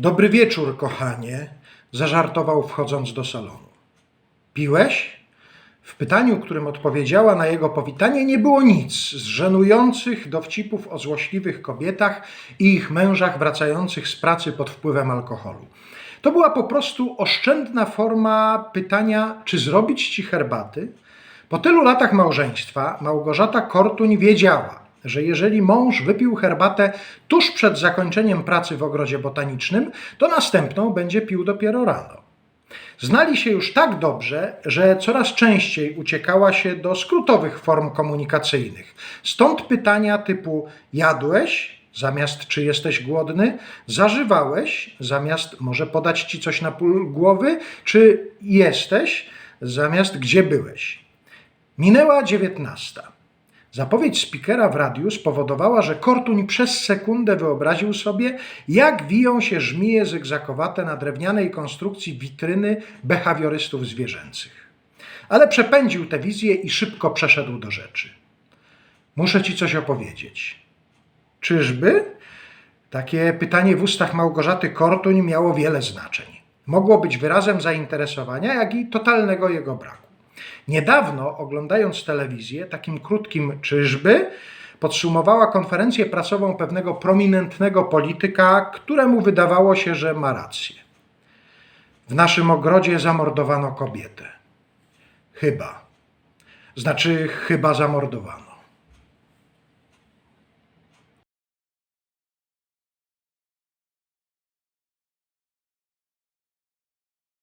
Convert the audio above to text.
Dobry wieczór, kochanie, zażartował wchodząc do salonu. Piłeś? W pytaniu, którym odpowiedziała na jego powitanie, nie było nic z żenujących dowcipów o złośliwych kobietach i ich mężach wracających z pracy pod wpływem alkoholu. To była po prostu oszczędna forma pytania, czy zrobić ci herbaty? Po tylu latach małżeństwa Małgorzata Kortuń wiedziała, że jeżeli mąż wypił herbatę tuż przed zakończeniem pracy w ogrodzie botanicznym, to następną będzie pił dopiero rano. Znali się już tak dobrze, że coraz częściej uciekała się do skrótowych form komunikacyjnych. Stąd pytania typu jadłeś zamiast czy jesteś głodny, zażywałeś zamiast może podać ci coś na pół głowy, czy jesteś zamiast gdzie byłeś. Minęła dziewiętnasta. Zapowiedź spikera w radiu spowodowała, że Kortuń przez sekundę wyobraził sobie, jak wiją się żmije zygzakowate na drewnianej konstrukcji witryny behawiorystów zwierzęcych. Ale przepędził tę wizję i szybko przeszedł do rzeczy. Muszę ci coś opowiedzieć. Czyżby? Takie pytanie w ustach Małgorzaty Kortuń miało wiele znaczeń. Mogło być wyrazem zainteresowania, jak i totalnego jego braku. Niedawno, oglądając telewizję, takim krótkim czyżby, podsumowała konferencję prasową pewnego prominentnego polityka, któremu wydawało się, że ma rację. W naszym ogrodzie zamordowano kobietę. Chyba. Znaczy, chyba zamordowano.